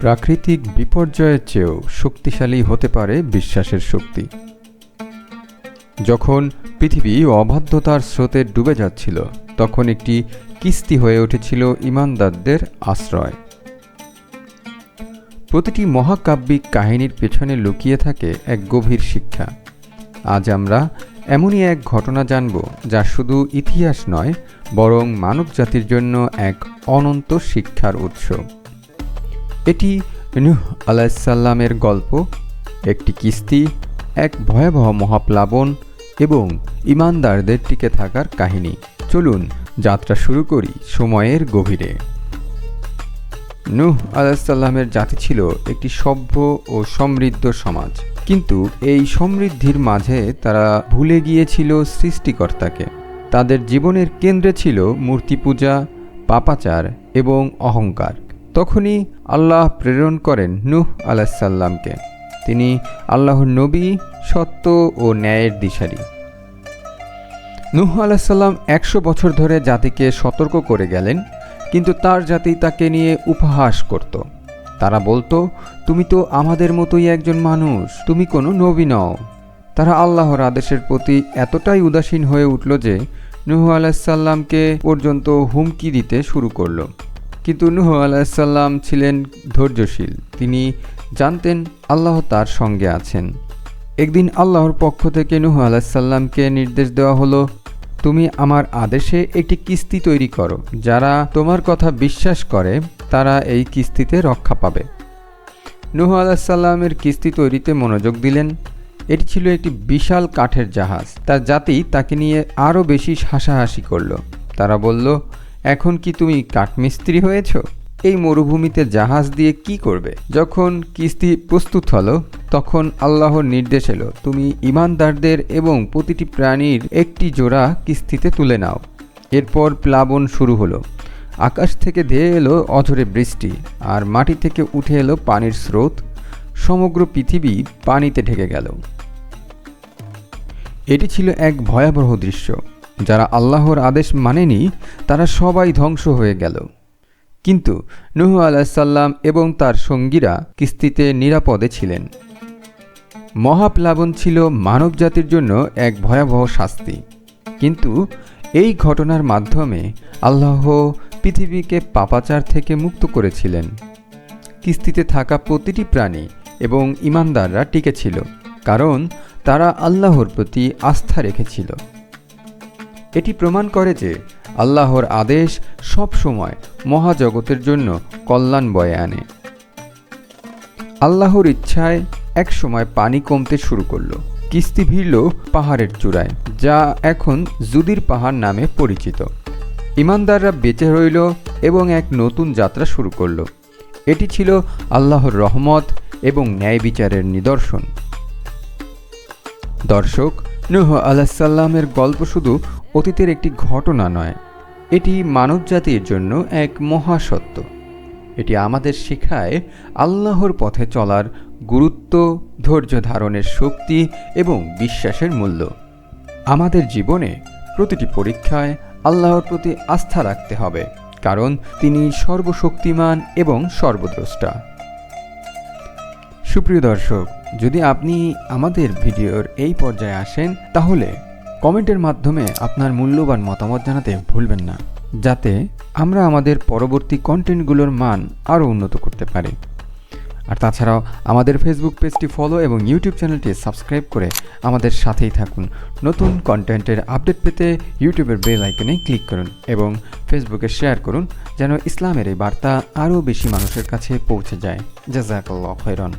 প্রাকৃতিক বিপর্যয়ের চেয়েও শক্তিশালী হতে পারে বিশ্বাসের শক্তি। যখন পৃথিবী অবাধ্যতার স্রোতে ডুবে যাচ্ছিল, তখন একটি কিস্তি হয়ে উঠেছিল ইমানদারদের আশ্রয়। প্রতিটি মহাকাব্যিক কাহিনীর পেছনে লুকিয়ে থাকে এক গভীর শিক্ষা। আজ আমরা এমনই এক ঘটনা জানব যা শুধু ইতিহাস নয়, বরং মানবজাতির জন্য এক অনন্ত শিক্ষার উৎস। এটি নূহ আলাইসাল্লামের গল্প, একটি কিস্তি, এক ভয়াবহ মহাপ্লাবন এবং ইমানদারদের টিকে থাকার কাহিনী। চলুন যাত্রা শুরু করি সময়ের গভীরে। নূহ আলাইসাল্লামের জাতি ছিল একটি সভ্য ও সমৃদ্ধ সমাজ। কিন্তু এই সমৃদ্ধির মাঝে তারা ভুলে গিয়েছিল সৃষ্টিকর্তাকে। তাদের জীবনের কেন্দ্রে ছিল মূর্তি পূজা পাপাচার এবং অহংকার। তখনই আল্লাহ প্রেরণ করেন নূহ আলাহিসাল্লামকে তিনি আল্লাহর নবী, সত্য ও ন্যায়ের দিশারি। নূহ আলাহিসাল্লাম একশো বছর ধরে জাতিকে সতর্ক করে গেলেন, কিন্তু তার জাতি তাকে নিয়ে উপহাস করত। তারা বলতো, তুমি তো আমাদের মতোই একজন মানুষ, তুমি কোনো নবী নও। তারা আল্লাহর আদেশের প্রতি এতটাই উদাসীন হয়ে উঠল যে নুহ আলাহিসাল্লামকে পর্যন্ত হুমকি দিতে শুরু করল। কিন্তু নুহ আলাহিসাল্লাম ছিলেন ধৈর্যশীল। তিনি জানতেন আল্লাহ তার সঙ্গে আছেন। একদিন আল্লাহর পক্ষ থেকে নুহ আলাহিসাল্লামকে নির্দেশ দেওয়া হলো, তুমি আমার আদেশে একটি কিস্তি তৈরি করো, যারা তোমার কথা বিশ্বাস করে, তারা এই কিস্তিতে রক্ষা পাবে। নুহ আলাহিসাল্লামের কিস্তি তৈরিতে মনোযোগ দিলেন। এটি ছিল একটি বিশাল কাঠের জাহাজ। তার জাতি তাকে নিয়ে আরও বেশি হাসাহাসি করল। তারা বলল এখন কি তুমি কাঠমিস্ত্রি হয়েছ? এই মরুভূমিতে জাহাজ দিয়ে কি করবে? যখন কিস্তি প্রস্তুত হলো, তখন আল্লাহর নির্দেশ এলো, তুমি ইমানদারদের এবং প্রতিটি প্রাণীর একটি জোড়া কিস্তিতে তুলে নাও। এরপর প্লাবন শুরু হলো। আকাশ থেকে ধেয়ে এলো অঝরে বৃষ্টি, আর মাটি থেকে উঠে এলো পানির স্রোত। সমগ্র পৃথিবী পানিতে ঢেকে গেল। এটি ছিল এক ভয়াবহ দৃশ্য। যারা আল্লাহর আদেশ মানেনি, তারা সবাই ধ্বংস হয়ে গেল। কিন্তু নুহ আলাহিসাল্লাম এবং তার সঙ্গীরা কিস্তিতে নিরাপদে ছিলেন। মহাপ্লাবন ছিল মানবজাতির জন্য এক ভয়াবহ শাস্তি। কিন্তু এই ঘটনার মাধ্যমে আল্লাহ পৃথিবীকে পাপাচার থেকে মুক্ত করেছিলেন। কিস্তিতে থাকা প্রতিটি প্রাণী এবং ইমানদাররা টিকেছিল কারণ তারা আল্লাহর প্রতি আস্থা রেখেছিল। এটি প্রমাণ করে যে আল্লাহর আদেশ সব সময় মহাজগতের জন্য কল্যাণ বয়ে আনে। আল্লাহর ইচ্ছায় এক সময় পানি কমতে শুরু করল। কিস্তি ভিড়ল পাহাড়ের চূড়ায়, যা এখন জুদির পাহাড় নামে পরিচিত। ইমানদাররা বেঁচে রইল এবং এক নতুন যাত্রা শুরু করল। এটি ছিল আল্লাহর রহমত এবং ন্যায় বিচারের নিদর্শন। দর্শক, নুহ আলাহিসাল্লামের গল্প শুধু অতীতের একটি ঘটনা নয়, এটি মানবজাতির জন্য এক মহাসত্য। এটি আমাদের শেখায় আল্লাহর পথে চলার গুরুত্ব, ধৈর্য ধারণের শক্তি এবং বিশ্বাসের মূল্য। আমাদের জীবনে প্রতিটি পরীক্ষায় আল্লাহর প্রতি আস্থা রাখতে হবে, কারণ তিনি সর্বশক্তিমান এবং সর্বদ্রষ্টা। সুপ্রিয় দর্শক, যদি আপনি আমাদের ভিডিওর এই পর্যায়ে আসেন, তাহলে কমেন্টের মাধ্যমে আপনার মূল্যবান মতামত জানাতে ভুলবেন না, যাতে আমরা আমাদের পরবর্তী কন্টেন্টগুলোর মান আরও উন্নত করতে পারি। আর তাছাড়াও আমাদের ফেসবুক পেজটি ফলো এবং ইউটিউব চ্যানেলটি সাবস্ক্রাইব করে আমাদের সাথেই থাকুন। নতুন কন্টেন্টের আপডেট পেতে ইউটিউবের বেল আইকনে ক্লিক করুন এবং ফেসবুকে শেয়ার করুন, যেন ইসলামের এই বার্তা আরও বেশি মানুষের কাছে পৌঁছে যায়। জাজাকাল্লাহ খৈরন